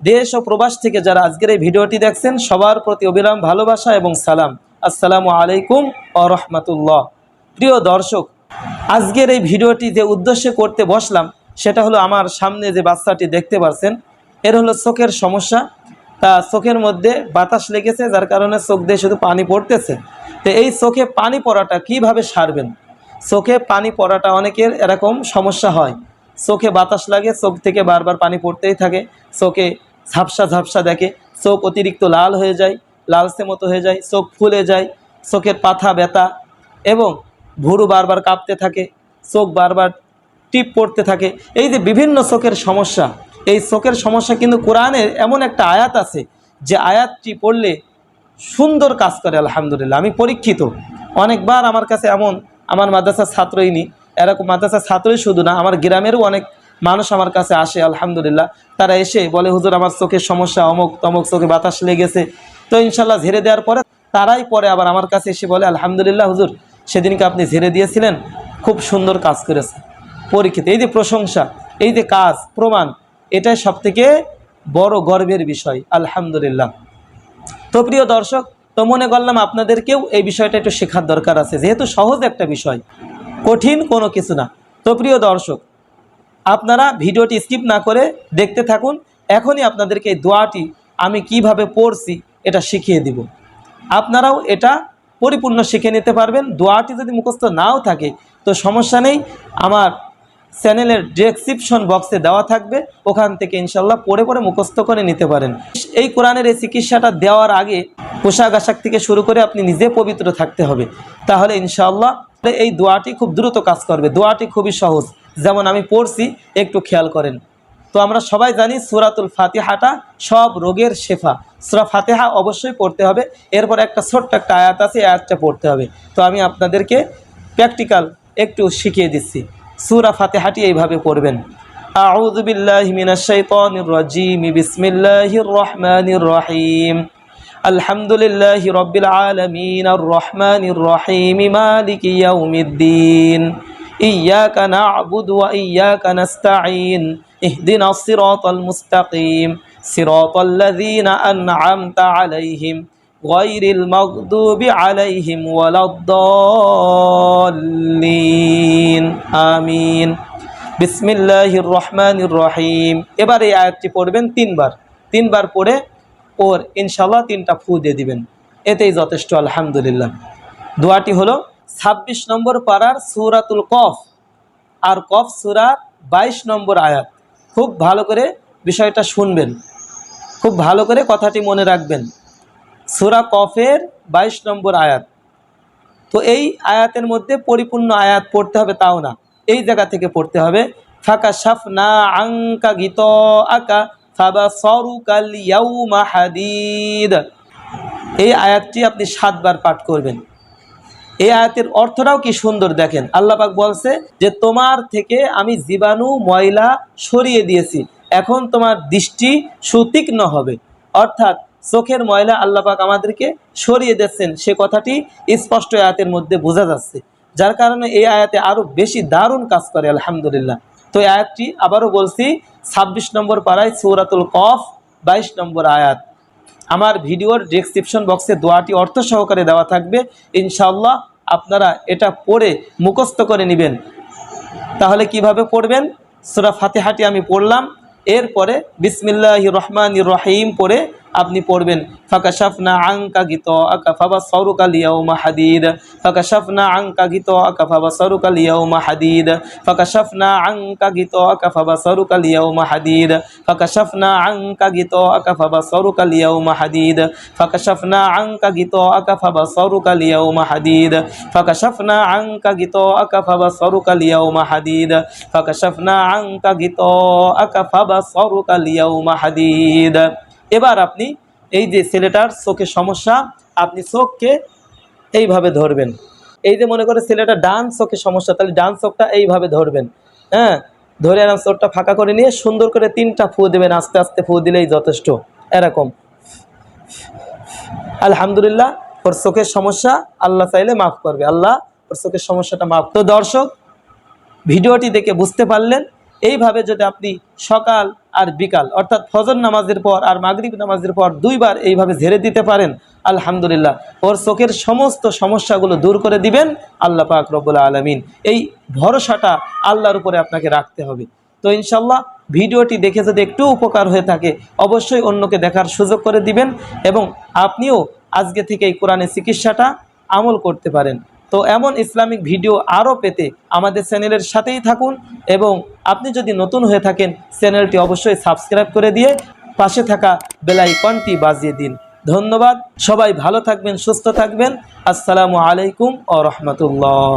দেশ ও প্রবাস থেকে যারা আজকের এই ভিডিওটি দেখছেন, সবার প্রতি অবিরাম ভালোবাসা এবং সালাম। আসসালামু আলাইকুম ও রহমতুল্লাহ। প্রিয় দর্শক, আজকের এই ভিডিওটি যে উদ্দেশ্যে করতে বসলাম, সেটা হলো আমার সামনে যে বাচ্চাটি দেখতে পাচ্ছেন এর হলো চোখের সমস্যা। তা চোখের মধ্যে বাতাস লেগেছে, যার কারণে চোখ দিয়ে শুধু পানি পড়তেছে। তো এই চোখে পানি পড়াটা কীভাবে সারবেন? চোখে পানি পড়াটা অনেকের এরকম সমস্যা হয়। চোখে বাতাস লাগে, চোখ থেকে বারবার পানি পড়তেই থাকে। চোখে ঝাপসা ঝাপসা দেখে, চোখ অতিরিক্ত লাল হয়ে যায়, লালসে মতো হয়ে যায়, চোখ ফুলে যায়, চোখের পাথা ব্যথা এবং ভুরু বারবার কাঁপতে থাকে, চোখ বারবার টিপ পড়তে থাকে। এই যে বিভিন্ন চোখের সমস্যা, এই চোখের সমস্যা কিন্তু কোরআনের এমন একটা আয়াত আছে যে আয়াতটি পড়লে সুন্দর কাজ করে, আলহামদুলিল্লাহ। আমি পরীক্ষিত। অনেকবার আমার কাছে এমন, আমার মাদ্রাসার ছাত্রই নি এরকম মাদ্রাসার ছাত্রই শুধু না, আমার গ্রামেরও অনেক মানুষ আমার কাছে আসে, আলহামদুলিল্লাহ। তারা এসে বলে, হুজুর, আমার চোখের সমস্যা, অমুক তমুক চোখে বাতাস লেগেছে। তো ইনশাল্লাহ ঝেড়ে দেওয়ার পরে তারাই পরে আবার আমার কাছে এসে বলে, আলহামদুলিল্লাহ হুজুর, সেদিনকে আপনি ঝেড়ে দিয়েছিলেন, খুব সুন্দর কাজ করেছে। পরীক্ষিত। এই যে প্রশংসা, এই যে কাজ, প্রমাণ, এটাই সবথেকে বড় গর্বের বিষয়, আলহামদুলিল্লাহ। তো প্রিয় দর্শক, তো মনে করলাম আপনাদেরকেও এই বিষয়টা একটু শেখার দরকার আছে, যেহেতু সহজ একটা বিষয়, কঠিন কোনো কিছু না। তো প্রিয় দর্শক আপনারা ভিডিওটি স্কিপ না করে দেখতে থাকুন। এখনই আপনাদেরকে এই দোয়াটি আমি কীভাবে পড়ছি এটা শিখিয়ে দিব। আপনারাও এটা পরিপূর্ণ শিখে নিতে পারবেন। দোয়াটি যদি মুখস্থ নাও থাকে, তো সমস্যা নেই। আমার চ্যানেলের ডেসক্রিপশন বক্সে দেওয়া থাকবে। ওখান থেকে ইনশাল্লাহ পড়ে পড়ে মুখস্থ করে নিতে পারেন। এই কোরআনের এই চিকিৎসাটা দেওয়ার আগে পোশাক আশাক থেকে শুরু করে আপনি নিজে পবিত্র থাকতে হবে। তাহলে ইনশাল্লাহ এই দোয়াটি খুব দ্রুত কাজ করবে। দোয়াটি খুবই সহজ। যেমন আমি পড়ছি একটু খেয়াল করেন তো আমরা সবাই জানি সুরাতুল ফাতিহাটা সব রোগের শেফা সুরা ফাতিহা অবশ্যই পড়তে হবে এরপর একটা ছোট্ট একটা আয়াত আছে এই আয়াতটা পড়তে হবে তো আমি আপনাদেরকে প্র্যাকটিক্যাল একটু শিখিয়ে দিচ্ছি সুরা ফাতেহাটি এইভাবে পড়বেন أعوذ بالله من الشيطان الرجيم بسم الله الرحمن الرحيم الحمد لله رب العالمين الرحمن الرحيم مالك يوم الدين إياك نعبد وإياك نستعين اهدنا الصراط المستقيم صراط الذين أنعمت عليهم غير المغضوب عليهم ولا الضالين آمين بسم الله الرحمن الرحيم এবার এই আয়াতটি পড়বেন তিনবার তিনবার পড়ে ওর ইনশাল্লাহ তিনটা ফু দিয়ে দিবেন এতেই যথেষ্ট আলহামদুলিল্লাহ দোয়াটি হলো ২৬ নম্বর পাড়ার সুরাতুল কফ আর কফ সুরার ২২ নম্বর আয়াত। খুব ভালো করে বিষয়টা শুনবেন। খুব ভালো করে কথাটি মনে রাখবেন। সুরা কফের ২২ নম্বর আয়াত। তো এই আয়াতের মধ্যে পরিপূর্ণ আয়াত পড়তে হবে তাও না। এই জায়গা থেকে পড়তে হবে। ফাঁকা সাফ না আঙ্কা গীত আকা ফাবা সরু কাল ইয়াউমা হাদিদ। এই আয়াতটি আপনি সাতবার পাঠ করবেন। এই আয়াতের অর্থটাও কি সুন্দর দেখেন? আল্লাপাক বলছে যে, তোমার থেকে আমি জীবাণু, ময়লা সরিয়ে দিয়েছি। এখন তোমার দৃষ্টি সুতীক্ষ্ণ হবে। অর্থাৎ চোখের ময়লা আল্লাপাক আমাদেরকে সরিয়ে দিচ্ছেন সে কথাটি স্পষ্ট আয়াতের মধ্যে বোঝা যাচ্ছে। যার কারণে এই আয়াতে আরও বেশি দারুণ কাজ করে, আলহামদুলিল্লাহ। তো এই আয়াতটি আবারও বলছি, ছাব্বিশ নম্বর পাড়ায় সৌরাতুল কফ, বাইশ নম্বর আয়াত। আমার ভিডিওর ডেসক্রিপশন বক্সে দোয়াটি অর্থ সহকারে দেওয়া থাকবে। ইনশাল্লাহ আপনারা এটা পড়ে মুখস্থ করে নেবেন। তাহলে কীভাবে পড়বেন? সুরা ফাতেহাটি আমি পড়লাম। এরপরে বিসমিল্লাহ রহমান রহিম পড়ে আপনি পড়বেন ফাঁকা শাফনা আঙ্কা গীত আকা ফাবা সরুকা লিয়াউমা হাদিদ ফাঁকা শাফনা আঙ্কা গীত আকা ফাবা সরুকা লিয়াউমা হাদিদ ফাঁকা শাফনা আঙ্কা গীত আকা ফাবা সরুকা লিয়াউমা আঙ্কা গীত আকা ফাবা সরুকা লিয়াউমা আঙ্কা গীত আকা ফাবা সরুকা লিয়াউমা আঙ্কা গীত আকা ফাবা সরুকা লিয়াউমা আঙ্কা গীত আকা ফাবা সরুকা এবার আপনি এই যে ছেলেটার চোখের সমস্যা, আপনি চোখকে এইভাবে ধরবেন। এই যে মনে করে ছেলেটা ডান চোখের সমস্যা, তাহলে ডান চোখটা এইভাবে ধরবেন। হ্যাঁ? ধরে আনার চোখটা ফাঁকা করে নিয়ে সুন্দর করে তিনটা ফু দেবেন, আস্তে আস্তে ফু দিলেই যথেষ্ট। এরকম। আলহামদুলিল্লাহ, ওর চোখের সমস্যা আল্লাহ চাইলে মাফ করবে। আল্লাহ, ওর চোখের সমস্যাটা মাফ। তো দর্শক, ভিডিওটি দেখে বুঝতে পারলেন এইভাবে যদি আপনি সকাল আর বিকাল, অর্থাৎ ফজর নামাজের পর আর মাগরিব নামাজের পর দুইবার এইভাবে ঝেড়ে দিতে পারেন, আলহামদুলিল্লাহ, ওর চোখের সমস্ত সমস্যাগুলো দূর করে দিবেন, আল্লাহ পাক রব্বুল আলমিন। এই ভরসাটা আল্লাহর উপরে আপনাকে রাখতে হবে। তো ইনশাল্লাহ ভিডিওটি দেখে যদি একটু উপকার হয়ে থাকে, অবশ্যই অন্যকে দেখার সুযোগ করে দিবেন এবং আপনিও আজকে থেকে এই কোরআনের চিকিৎসাটা আমল করতে পারেন। তো এমন ইসলামিক ভিডিও আরও পেতে আমাদের চ্যানেলের সাথেই থাকুন এবং আপনি যদি নতুন হয়ে থাকেন, চ্যানেলটি অবশ্যই সাবস্ক্রাইব করে দিয়ে পাশে থাকা বেলাইকনটি বাজিয়ে দিন। ধন্যবাদ, সবাই ভালো থাকবেন, সুস্থ থাকবেন। আসসালামু আলাইকুম ও রহমতুল্লাহ।